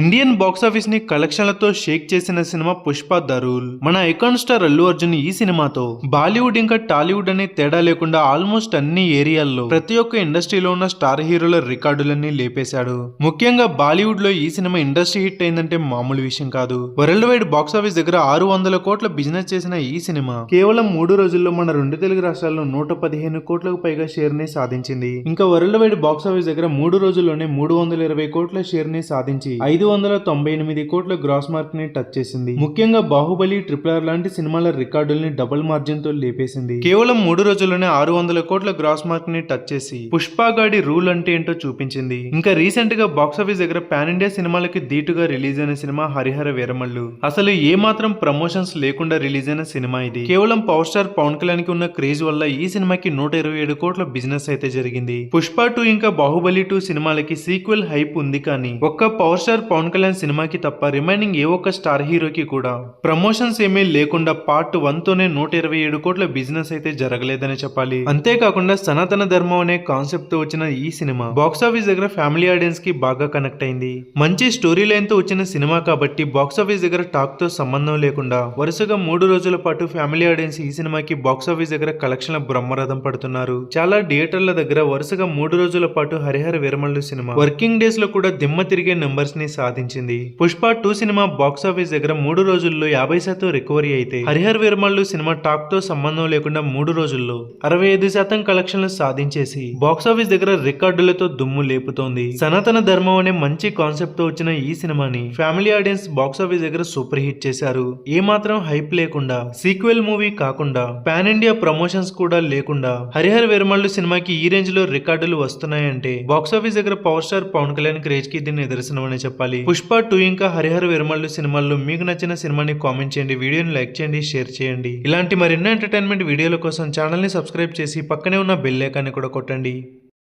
Indian బాక్సాఫీస్ని కలెక్షన్లతో Sheikh చేసిన cinema Pushpa దరూల్. మన icon star Allu Arjun ఈ సినిమాతో. బాలీవుడ్ ఇంకా టాలీవుడ్ అనే తేడా లేకుండా ఆల్మోస్ట్ అన్ని ఏరియాల్లో ప్రతి ఒక్క ఇండస్ట్రీలో ఉన్న స్టార్ హీరోల రికార్డులన్నీ లేపేశాడు. ముఖ్యంగా బాలీవుడ్లో ఈ సినిమా ఇండస్ట్రీ హిట్ అయిందంటే మామూలు విషయం కాదు. వరల్డ్ వైడ్ బాక్సాఫీస్ దగ్గర ఆరు వందల కోట్ల బిజినెస్ చేసిన ఈ సినిమా కేవలం మూడు రోజుల్లో మన రెండు తెలుగు రాష్ట్రాల్లో నూట పదిహేను కోట్లకు పైగా షేర్ని సాధించింది. ఇంకా వరల్డ్ వైడ్ బాక్సాఫీస్ దగ్గర మూడు రోజుల్లోనే మూడు వందల ఇరవై కోట్ల షేర్ని సాధించి ఐదు వందల తొంభై ఎనిమిది కోట్ల గ్రాస్ మార్క్ని టచ్ చేసింది. ముఖ్యంగా బాహుబలి ట్రిపుల్ ఆర్ లాంటి సినిమాల రికార్డుల్ని డబుల్ మార్జిన్తో లేపేసింది. కేవలం మూడు రోజుల్లోనే ఆరు వందల కోట్ల గ్రాస్ మార్క్ని టచ్ చేసి పుష్పగాడి రూల్ అంటే ఏంటో చూపించింది. ఇంకా రీసెంట్గా బాక్సాఫీస్ దగ్గర పాన్ ఇండియా సినిమాలకి ధీటుగా రిలీజ్ అయిన సినిమా హరిహర వీరమల్లు. అసలు ఏ మాత్రం ప్రమోషన్స్ లేకుండా రిలీజ్ అయిన సినిమా ఇది. కేవలం పవర్ స్టార్ పవన్ కళ్యాణ్కి ఉన్న క్రేజ్ వల్ల ఈ సినిమాకి నూట ఇరవై ఏడు కోట్ల బిజినెస్ అయితే జరిగింది. పుష్ప టూ ఇంకా బాహుబలి టూ సినిమాలకి సీక్వెల్ హైప్ ఉంది కానీ ఒక్క పవర్ స్టార్ పవన్ కళ్యాణ్ సినిమాకి తప్ప రిమైనింగ్ ఏ ఒక్క స్టార్ హీరోకి కూడా. ప్రమోషన్స్ ఏమీ లేకుండా పార్ట్ వన్ తోనే నూట ఇరవై ఏడు కోట్ల బిజినెస్ అయితే జరగలేదని చెప్పాలి. అంతేకాకుండా సనాతన ధర్మం అనే కాన్సెప్ట్తో వచ్చిన ఈ సినిమా బాక్సాఫీస్ దగ్గర ఫ్యామిలీ ఆడియన్స్కి బాగా కనెక్ట్ అయింది. మంచి స్టోరీ లైన్తో వచ్చిన సినిమా కాబట్టి బాక్సాఫీస్ దగ్గర టాక్తో సంబంధం లేకుండా వరుసగా మూడు రోజుల పాటు ఫ్యామిలీ ఆడియన్స్ ఈ సినిమాకి బాక్సాఫీస్ దగ్గర కలెక్షన్ల బ్రహ్మరథం పడుతున్నారు. చాలా థియేటర్ల దగ్గర వరుసగా మూడు రోజుల పాటు హరిహర విరమల్లు సినిమా. వర్కింగ్ డేస్లో కూడా దిమ్మ తిరిగే నెంబర్స్ని సాధించింది. పుష్ప టూ సినిమా బాక్సాఫీస్ దగ్గర మూడు రోజుల్లో యాభై శాతం రికవరీ అయితే హరిహర్ వీరమల్లు సినిమా టాక్తో సంబంధం లేకుండా మూడు రోజుల్లో అరవై ఐదు శాతం కలెక్షన్లు సాధించేసి బాక్సాఫీస్ దగ్గర రికార్డులతో దుమ్ము లేపుతోంది. సనాతన ధర్మం అనే మంచి కాన్సెప్ట్తో వచ్చిన ఈ సినిమాని ఫ్యామిలీ ఆడియన్స్ బాక్సాఫీస్ దగ్గర సూపర్ హిట్ చేశారు. ఏ మాత్రం హైప్ లేకుండా సీక్వెల్ మూవీ కాకుండా పాన్ ఇండియా ప్రమోషన్స్ కూడా లేకుండా హరిహర్ వీరమల్లు సినిమాకి ఈ రేంజ్లో రికార్డులు వస్తున్నాయంటే బాక్సాఫీస్ దగ్గర పవర్ స్టార్ పవన్ కళ్యాణ్ క్రేజ్కి దీన్ని నిదర్శనం అని చెప్పాలి. పుష్ప టూ ఇంకా హరిహర వెరమల్లు సినిమాల్లో మీకు నచ్చిన సినిమాని కామెంట్ చేయండి వీడియోని లైక్ చేయండి షేర్ చేయండి. ఇలాంటి మరెన్నో ఎంటర్టైన్మెంట్ వీడియోల కోసం ఛానల్ని సబ్స్క్రైబ్ చేసి పక్కనే ఉన్న బెల్ ఐకాన్ని కూడా కొట్టండి.